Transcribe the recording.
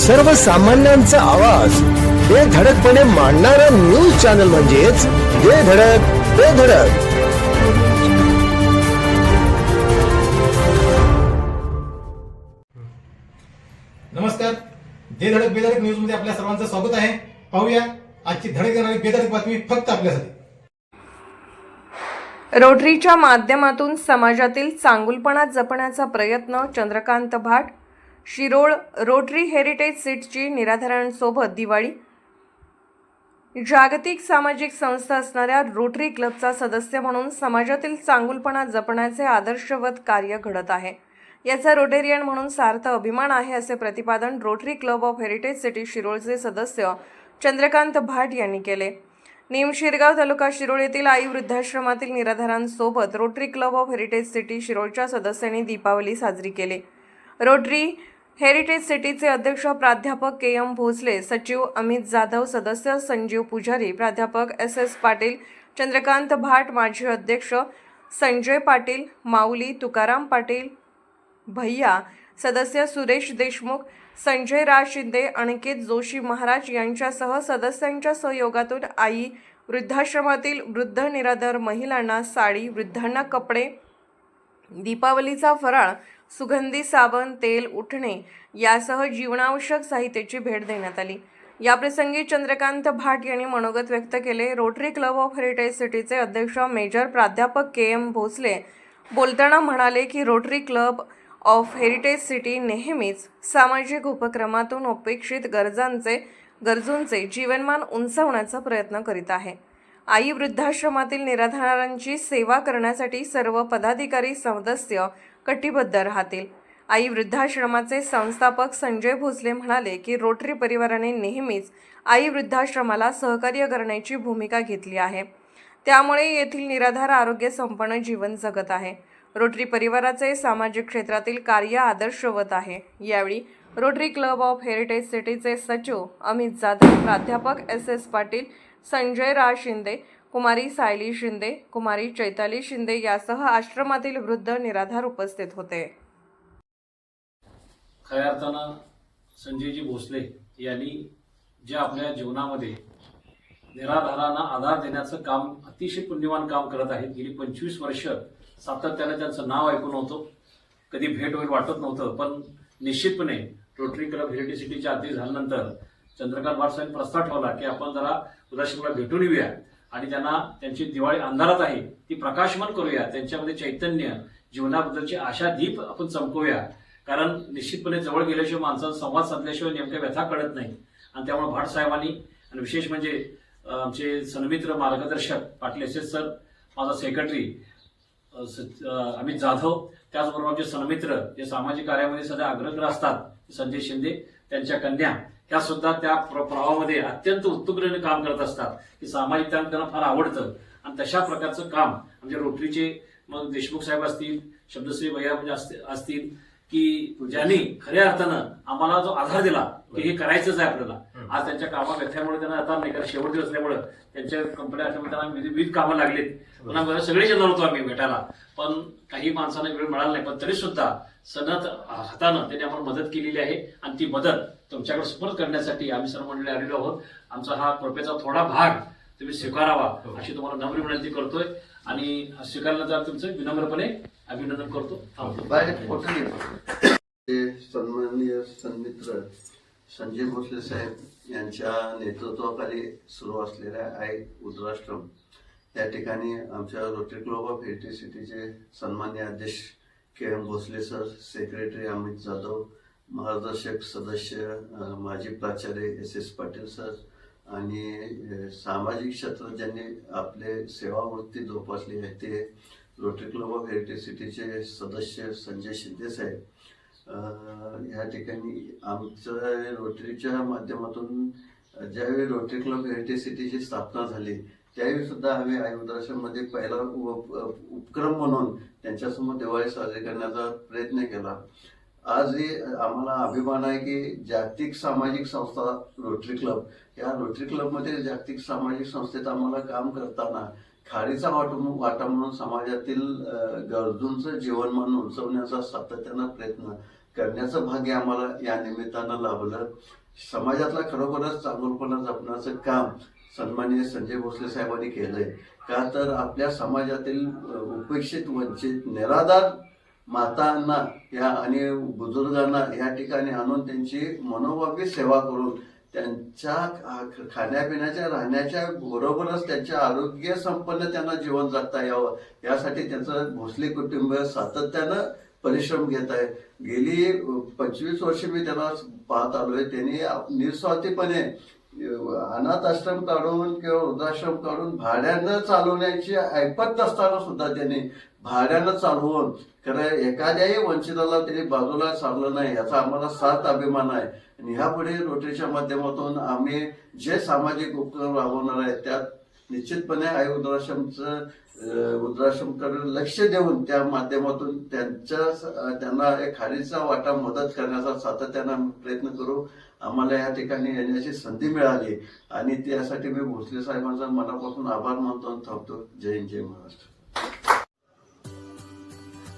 सर्वसामान्यांचा आवाज. बेधडकपणे मांडणारा न्यूज चॅनल म्हणजेच बेधडक बेधडक नमस्कार. दे धडक बेधडक न्यूजमध्ये आपल्या सर्वांचं स्वागत आहे. पाहूया आजची धडक देणारी बेधडक बातमी फक्त आपल्यासाठी. रोटरीच्या माध्यमातून समाजातील चांगुलपणा जपण्याचा प्रयत्न चंद्रकांत भाट शिरोळ रोटरी हेरिटेज सीटची निराधारांसोबत दिवाळी. जागतिक सामाजिक संस्था असणाऱ्या रोटरी क्लबचा सदस्य म्हणून समाजातील चांगुलपणा जपण्याचे आदर्शवत कार्य घडत आहे. याचा रोटेरियन म्हणून सार्थ अभिमान आहे असे प्रतिपादन Rotary club of heritage city शिरोळचे सदस्य चंद्रकांत भाट यांनी केले. निम शिरगाव तालुका शिरोळ येथील आई वृद्धाश्रमातील निराधारांसोबत Rotary club of heritage city शिरोळच्या सदस्यांनी दीपावली साजरी केली. रोटरी हेरिटेज सिटीचे अध्यक्ष प्राध्यापक के एम भोसले सचिव अमित जाधव सदस्य संजीव पुजारी प्राध्यापक एस एस पाटील चंद्रकांत भाट माजी अध्यक्ष संजय पाटील माऊली तुकाराम पाटील भैया सदस्य सुरेश देशमुख संजय राज शिंदे अनिकेत जोशी महाराज यांच्यासह सदस्यांच्या सहयोगातून आई वृद्धाश्रमातील वृद्ध निराधार महिलांना साडी वृद्धांना कपडे दीपावलीचा फराळ सुगंधी साबण तेल उठणे यासह जीवनावश्यक साहित्याची भेट देण्यात आली. याप्रसंगी चंद्रकांत भाट यांनी मनोगत व्यक्त केले. रोटरी क्लब ऑफ हेरिटेज सिटीचे अध्यक्ष मेजर प्राध्यापक के एम भोसले बोलताना म्हणाले की Rotary club of heritage city नेहमीच सामाजिक उपक्रमातून अपेक्षित गरजांचे गरजूंचे जीवनमान उंचावण्याचा प्रयत्न करीत आहे. आई वृद्धाश्रमातील निराधारांची सेवा करण्यासाठी सर्व पदाधिकारी सदस्य कटिबद्ध राहतील. आई वृद्धाश्रमाचे संस्थापक संजय भोसले म्हणाले की रोटरी परिवाराने नेहमीच आई वृद्धाश्रमाला सहकार्य करण्याची भूमिका घेतली आहे. त्यामुळे येथील निराधार आरोग्य संपन्न जीवन जगत आहे. रोटरी परिवाराचे सामाजिक क्षेत्रातील कार्य आदर्शवत आहे. यावेळी रोटरी क्लब ऑफ हेरिटेज सिटीचे सचिव अमित जाधव प्राध्यापक एस एस पाटील संजय राज शिंदे कुमारी सायली शिंदे कुमारी चैताली शिंदे यासह आश्रमातील वृद्ध निराधार उपस्थित होते. खऱ्या अर्थानं संजयजी भोसले यांनी जे आपल्या जीवनामध्ये निराधारांना आधार देण्याचं काम अतिशय पुण्यवान काम करत आहेत. गेली पंचवीस वर्ष सातत्यानं त्यांचं नाव ऐकून होतं. कधी भेट होईल वाटत नव्हतं पण निश्चितपणे रोटरी क्लब हेरिटेज सिटीच्या अध्यक्ष झाल्यानंतर चंद्रकांत भाटसाहेब प्रस्ताव ठेवला की आपण जरा उदासीनला भेटून येऊया. आणि त्यांना त्यांची दिवाळी अंधारात आहे ती प्रकाशमान करूया त्यांच्यामध्ये चैतन्य जीवनाबद्दलची आशा दीप आपण चमकवूया. कारण निश्चितपणे जवळ गेल्याशिवाय माणसाचा संवाद साधल्याशिवाय नेमक्या व्यथा कळत नाही. आणि त्यामुळे भाट साहेबांनी आणि विशेष म्हणजे आमचे सन्मित्र मार्गदर्शक पाटील एस एस सर माझा सेक्रेटरी स- अमित जाधव त्याचबरोबर आमचे सन्मित्र जे सामाजिक कार्यामध्ये सध्या अग्रग्र असतात संजय शिंदे त्यांच्या कन्या त्या सुद्धा त्या प्र- प्रवाहामध्ये अत्यंत उत्तुकतेने काम करत असतात की सामाजिक काम त्यांना फार आवडतं. आणि तशा प्रकारचं काम म्हणजे रोटरीचे मग देशमुख साहेब असतील शब्दश्री भैया म्हणजे असते- असतील की ज्यांनी खऱ्या अर्थानं आम्हाला जो आधार दिला की हे करायचंच आहे आपल्याला. आज त्यांच्या कामा व्यथ्यामुळे त्यांना आता नाही कारण शेवटी असल्यामुळे त्यांच्या कंपन्या असल्यामुळे त्यांना विविध विविध कामं लागलीत. पुन्हा सगळे येणार होतो आम्ही भेटायला. पण काही माणसांना वेळ मिळाला नाही पण तरी सुद्धा सनत हातानं त्यांनी आम्हाला मदत केलेली आहे. आणि ती मदत तुमच्याकडे सुपूर्द करण्यासाठी आम्ही सर्व मंडळी आलेलो आहोत. आमचा हा कृपेचा थोडा भाग तुम्ही स्वीकारावा अशी तुम्हाला नम्र विनंती करतोय. आणि स्वीकारल्यानंतर तुमचं विनम्रपणे अभिनंदन करतो. ते सन्माननीय सन्मित्र संजय भोसले साहेब यांच्या नेतृत्वाखाली सुरू असलेल्या आय उद्राश्रम या ठिकाणी आमच्या रोटरी क्लब ऑफ हेरिटेज सिटीचे सन्मान्य अध्यक्ष K M Bhosale sir secretary Amit Jadhav मार्गदर्शक सदस्य माजी प्राचार्य एस एस पाटील सर आणि सामाजिक क्षेत्रात ज्यांनी आपले सेवावृत्ती जोपासली आहे ते रोटरी क्लब ऑफ हेरिटेज सिटीचे सदस्य संजय शिंदे साहेब. ह्या या ठिकाणी आमचं रोटरीच्या माध्यमातून ज्यावेळी रोटरी क्लब हेरिटेज सिटीची स्थापना झाली त्यावेळी सुद्धा आम्ही आयुर्दर्शनमध्ये पहिला उप- उपक्रम म्हणून त्यांच्यासमोर दिवाळी साजरी करण्याचा प्रयत्न केला. आजही आम्हाला अभिमान आहे की जागतिक सामाजिक संस्था रोटरी क्लब या रोटरी क्लबमध्ये जागतिक सामाजिक संस्थेत आम्हाला काम करताना खारीचा वाट वाटा म्हणून समाजातील गरजूंचं जीवनमान उंचवण्याचा सातत्यानं प्रयत्न करण्याचं भाग्य आम्हाला या निमित्तानं लाभलं. समाजातला खरोखरच चांगलपणा जपण्याचं काम सन्माननीय संजय भोसले साहेबांनी केलंय. का तर आपल्या समाजातील उपेक्षित वंचित निराधार मातांना या आणि बुजुर्गांना ह्या ठिकाणी आणून त्यांची मनोभावी सेवा करून त्यांच्या खाण्यापिण्याच्या राहण्याच्या बरोबरच त्यांच्या आरोग्य संपन्न त्यांना जीवन जगता यावं. यासाठी त्यांचं भोसले कुटुंब सातत्यानं परिश्रम घेत आहे. गेली पंचवीस वर्ष मी त्यांना पाहत आलोय त्यांनी निस्वार्थीपणे अनाथ आश्रम काढून किंवा वृद्धाश्रम काढून भाड्यानं चालवण्याची ऐपत नसताना सुद्धा त्यांनी भाड्यानं चालवून खरं एखाद्याही वंचिताला त्यांनी बाजूला सारलं नाही याचा आम्हाला सात अभिमान आहे. आणि ह्यापुढे रोटरीच्या माध्यमातून आम्ही जे सामाजिक उपक्रम राबवणार आहे त्यात निश्चितपणे आई वृद्धाश्रमचं अ, वृद्धाश्रमकडे लक्ष देऊन त्या माध्यमातून त्यांच्या त्यांना एक खालीचा वाटा मदत करण्याचा सातत्यानं आम्ही प्रयत्न करू. आम्हाला या ठिकाणी येण्याची संधी मिळाली. आणि त्यासाठी मी भोसले साहेबांचा मनापासून आभार मानतो थांबतो. जय हिंद जय महाराष्ट्र.